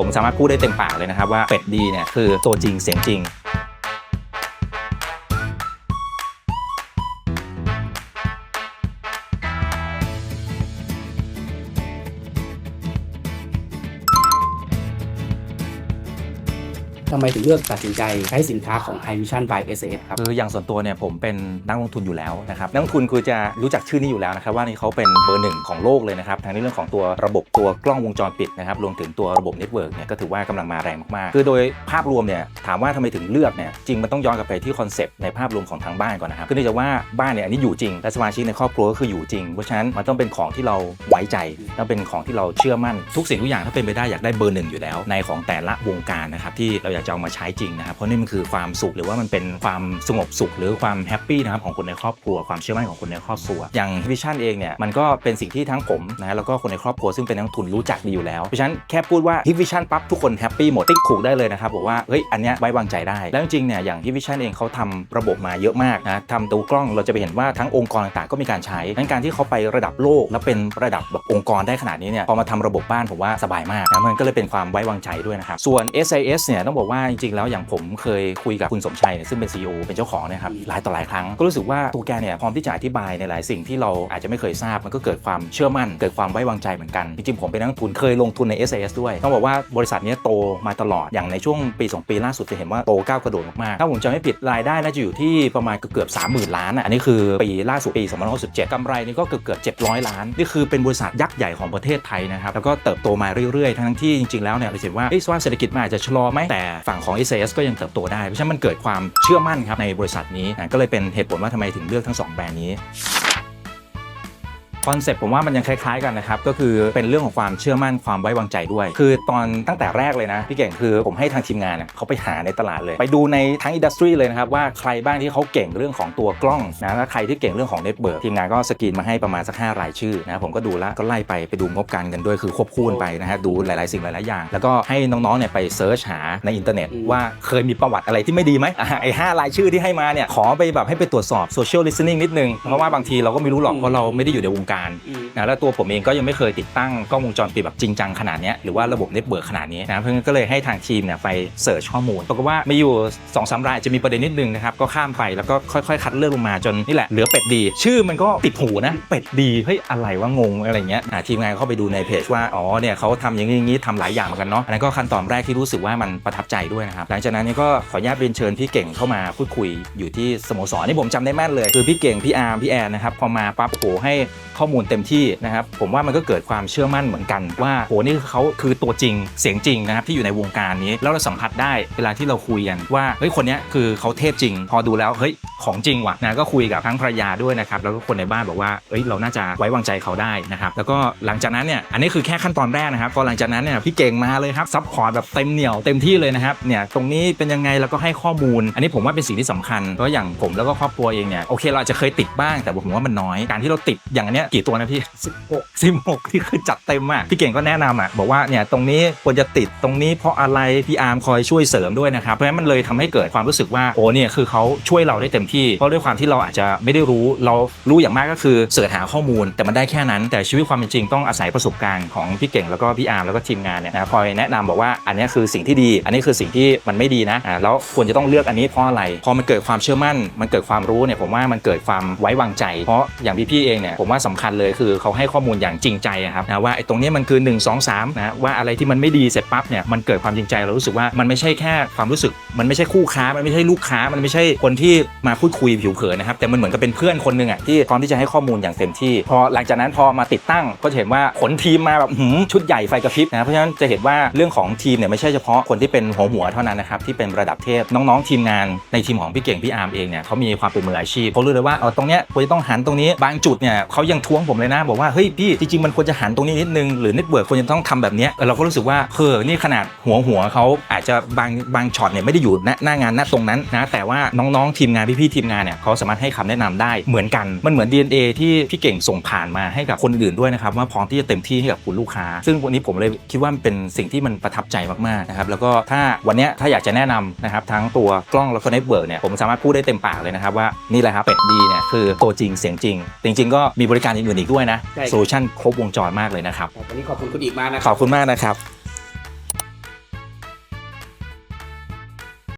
ผมสามารถพูดได้เต็มปากเลยนะครับว่าเป็ดดีเนี่ยคือตัวจริงเสียงจริง ทำไมถึงเลือกตัดสินใจใช้สินค้าของ High Vision by SAS ครับ คืออย่างส่วนตัวเนี่ยผมเป็นนักลงทุนอยู่แล้วนะครับนักลงทุนคือจะรู้จักชื่อนี้อยู่แล้วนะครับว่านี่เขาเป็นเบอร์หนึ่งของโลกเลยนะครับทั้งในเรื่องของตัวระบบตัวกล้องวงจรปิดนะครับรวมถึงตัวระบบเน็ตเวิร์กเนี่ยก็ถือว่ากำลังมาแรงมากๆ คือโดยภาพรวมเนี่ยถามว่าทำไมถึงเลือกเนี่ยจริงมันต้องย้อนกลับไปที่คอนเซปต์ในภาพรวมของทางบ้านก่อนนะครับคือเนื่องจากว่าบ้านเนี่ยอันนี้อยู่จริงและสมาชิกในครอบครัวก็คืออยู่จริง เพราะฉะนั้นมันต้องเป็นของที่เราไว้ใจต้องเป็นของที่เราเชื่อมั่นทุกสิ่งทุกอย่างถ้าเป็นไปได้อยากได้เบอร์หนึ่งอยู่แล้วในของแต่ละวงการนะครับที่เราอยากจะเอามาใช้จริงนะครับเพราะนี่มันคือความสุขหรือว่ามันเป็นความสงบสุข หรือความแฮปปี้นะครับของคนในครอบครัวความเชื่อมั่นของคนในครอบครัว อย่างวิชั่นเองเนี่ยมันก็เป็นสิ่งที่ทั้งผมนะแล้วก็คนในครอบครัวซึ่งเป็นนักลงทุนรู้จักดีอยู่แล้วเพราะฉะนั้นแค่พูดว่าฮิปวิชั่นปั๊บทุกคนแฮปปี้หมดติ๊กถูกได้เลยนะครับบอกว่าเฮ้ยอันเนี้ยไว้วางใจได้แล้วจริงๆเนี่ยอย่างฮิวิชั่นเองเขาทำระบบมาเยอะมากนะทำตัวกล้องเราจะไปเห็นว่าทั้งองค์กรต่างๆก็มีการใช้งั้นการที่เขาไประดับโลก แล้วเป็นระดับแบบองค์กรได้ขนาดนี้เนี่ยพอมาทำระบบบ้านผมว่าสบายมากนะมันก็เลยเป็นความไว้วางใจด้วยนะครับส่วน SIS เนี่ยต้องบอกว่าจริงๆแล้วอย่างผมเคยคุยกับคุณสมชัยเนี่ยซึ่งเป็น CEO เป็นเจ้าของนะครับหลายต่อหลายครั้งก็รู้สึกว่าตัวแกเนี่ยพร้อมที่จะอธิบายในหลายสิ่งที่เราอาจจะไม่เคยทราบมันก็เกิดความเชื่อมั่น เกิดความไว้วางใจเหมือนกันจริงๆผมเป็นนักลงทุนเคยลงทุนใน SAS ด้วยต้องบอกว่าบริษัทนี้โตมาตลอดอย่างในช่วงปี 2 ปีล่าสุดจะเห็นว่าโตก้าวกระโดดมากๆถ้าผมจำไม่ผิดรายได้น่าจะอยู่ที่ประมาณเกือบ30,000 ล้านอะอันนี้คือปีล่าสุดปี2567กำไรนี่ก็เกือบเกือบ700 ล้าน นี่คือเป็นบริษัทยักษ์ใหญ่ของประเทศไทยนะครับแล้วก็เติบโตมาเรื่อยๆ ทั้งที่จริงๆแล้วเนี่ยเราเห็นว่าเอ๊ะว่าเศรษฐกิจมันอาจจะชะลอไหมแต่ฝั่งของ SAS ก็ยังเติบโตได้ เพราะฉะนั้นมันเกิดความเชื่อมั่นครับในบริษัทนี้นะก็เลยเป็นเหตุผลว่าทำไมถึงเลือกทั้งสองแบรนด์นี้ คอนเซ็ปต์ผมว่ามันยังคล้ายๆกันนะครับ ก็คือเป็นเรื่องของความเชื่อมั่นความไว้วางใจด้วย คือตอนตั้งแต่แรกเลยนะ พี่เก่งคือผมให้ทางทีมงานเขาไปหาในตลาดเลย ไปดูในทั้งอินดัสทรีเลยนะครับ ว่าใครบ้างที่เขาเก่งเรื่องของตัวกล้องนะและใครที่เก่งเรื่องของเน็ตเบิร์กทีมงานก็สกรีนมาให้ประมาณสัก5รายชื่อนะผมก็ดูแล้วก็ไล่ไปไปดูงบการเงินด้วยคือควบคู่กันไปนะฮะดูหลายๆสิ่งหลายๆอย่าง แล้วก็ให้น้องๆเนี่ยไปเซิร์ชหาในอินเทอร์เน็ตว่าเคยมีประวัติอะไรที่ไม่ดีไหมไอ้ห้ารายชื่อที่ให้มาเนี่ยขอไปแบบให้ไปตรวจสอบโซเชียลลิส t นิ่งนิดนึงเพราะว่าบางทีเราก็ไม่รู้หรอกเพราะเราไม่ได้อยู่ในวงการนะแล้วตัวผมเองก็ยังไม่เคยติดตั้งกล้องวงจรปิดแบบจริงจังขนาดเนี้ยหรือว่าระบบเน็ตเบิร์กขนาดนี้นะเพราะงั้นก็เลยให้ทางทีมเนี่ยไปเสิร์ชข้อมูลปรากฏว่ามีอยู่2อสรายจะมีประเด็นนิดนึงนะครับก็ข้ามไปแล้วก็ค่อยๆ คัดเลือกลงมาจนนี่แหละเหลือเป็ดดี ชื่อมันก็ติดหูนะเป็ดดีเฮ้ยอะไรวะงงอะไรเงี้ยอะทีมงานเข้าไปดูในเพจว่าอ๋อเนี่ยเขาทำอย่างนี้อย่างนี้ทำหลายอย่างเหมือนกันเนาะอันนั้นก็ขั้นตอนแรกที่รู้สึกว่ามันประทับใจด้วยนะครับหลังจากนั้นเนี่ยก็ขออนุญาตเรียนเชิญพี่เก่งเข้ามาพูดคุยอยู่ที่สโมสรนี่ผมจำได้แม่นเลย คือพี่เก่งพี่อาร์มพี่แอนนะครับพอมาปั๊บโหให้ข้ข้อมูลเต็มที่นะครับผมว่ามันก็เกิดความเชื่อมั่นเหมือนกันว่าโหนี่เขาคือตัวจริงเสียงจริงนะครับที่อยู่ในวงการนี้แล้วเราสัมผัสได้เวลาที่เราคุยกันว่าเฮ้ยคนนี้คือเขาเทพจริง พอดูแล้วเฮ้ยของจริงว่ะนะก็คุยกับทั้งภรรยาด้วยนะครับแล้วก็คนในบ้านบอกว่าเฮ้ยเราน่าจะไว้วางใจเขาได้นะครับแล้วก็หลังจากนั้นเนี่ยอันนี้คือแค่ขั้นตอนแรกนะครับพอหลังจากนั้นเนี่ยพี่เก่งมาเลยครับซัพพอร์ตแบบเต็มเหนียวเต็มที่เลยนะครับเนี่ยตรงนี้เป็นยังไงแล้วก็ให้ข้อมูล อันนี้ผมว่าเป็นสิ่งที่สำคัญเพราะอย่างผมแล้วก็ครอบครัวเองเนี่ยโอเคเราจะเคยติดบ้างแต่ผมว่ามันน้อยการที่เราติดอย่างเนี้ยกี่ตัวนะพี่ 16 16 ที่คือจัดเต็มอะพี่เก่งก็แนะนำอะบอกว่าเนี่ยตรงนี้ควรจะติดตรงนี้เพราะอะไรพี่อาร์มคอยช่วยเสริมด้วยนะครับเพราะฉะนั้นมันเลยทำให้เกิดความรู้สึกว่าโอ้เนี่ยคือเขาช่วยเราได้เต็มที่เพราะด้วยความที่เราอาจจะไม่ได้รู้เรารู้อย่างมากก็คือเสิร์ชหาข้อมูล แต่มันได้แค่นั้น แต่ชีวิตความเป็นจริงต้องอาศัยประสบการณ์ของพี่เก่งแล้วก็พี่อาร์มแล้วก็ทีมงานเนี่ยนะคอยแนะนำบอกว่าอันเนี้ยคือสิ่งที่ดี อันนี้คือสิ่งที่มันไม่ดีนะอ่าแล้วควรจะต้องเลือกอันนี้เพราะอะไรพอมันเกิดความเชื่อมั่น มันเกิดความรู้เนี่ยผมว่ามันเกิดความไว้วางใจ เพราะอย่างพี่ๆเองเนี่ยผมว่าสำคัญเลยคือเขาให้ข้อมูลอย่างจริงใจครับนะว่าไอ้ตรงนี้มันคือ 1 2 3นะว่าอะไรที่มันไม่ดีเสร็จปั๊บเนี่ยมันเกิดความจริงใจเรารู้สึกว่ามันไม่ใช่แค่ความรู้สึก มันไม่ใช่คู่ค้ามันไม่ใช่ลูกค้ามันไม่ใช่คนที่มาพูดคุยผิวเผินนะครับแต่มันเหมือนกับเป็นเพื่อนคนหนึ่งอะที่พร้อมที่จะให้ข้อมูลอย่างเต็มที่ พอหลังจากนั้นพอมาติดตั้งก็จะเห็นว่าขนทีมมาแบบหืมชุดใหญ่ไฟกระพริบนะเพราะฉะนั้นจะเห็นว่าเรื่องของทีมเนี่ยไม่ใช่เฉพาะคนที่เป็นหัวหัวเท่านั้นนะครับที่เป็นระดับเทพน้องๆ ทีมงานในทีมของพี่เก่งพี่อาร์มเองเนี่ยเขามีความเป็นมืออาชีพเขารู้เลยว่าเออตรงเนี้ยควรจะต้องหันตรงนี้บางจุดเนี่ยเขายังท้วงผมเลยนะ บอกว่าเฮ้ยพี่จริงๆมันควรจะหันตรงนี้นิดนึงหรือเน็ตเวิร์กควรจะต้องทำแบบนี้เราก็รู้สึกว่าเออนี่ขนาดหัวหัวเขาอาจจะบางบางช็อตเนี่ยไม่ได้อยู่ณหน้างานณตรงนั้นนะแต่ว่าน้องๆทีมงานพี่ๆทีมงานเนี่ยเขาสามารถให้คำแนะนำได้เหมือนกันมันเหมือน DNA ที่พี่เก่งส่งผ่านมาให้กับคนอื่นด้วยนะครับว่าพร้อมที่จะเต็มที่ให้กับคุณลูกค้า ซึ่งวันนี้ผมเลยคิดว่าเป็นสิ่งที่มันประทับใจมากๆนะครับแล้วก็ถ้าวันเนี้ยถ้าอยากจะแนะนำนะครับทั้งตัวกล้องแล้วก็เน็ตเวิร์กเนี่ยผมสามารถพูดได้เต็มปากเลยนะครับว่านี่แหละครับเป็ดดีเนี่ยคือตัวจริงเสียงจริง จริง ๆ ก็มีบริการอื่นๆอีกด้วยนะใช่ครับ โซลูชันครบวงจรมากเลยนะครับวันนี้ขอบคุณคุณอีกมากนะคขรับอบคุณมากนะครับ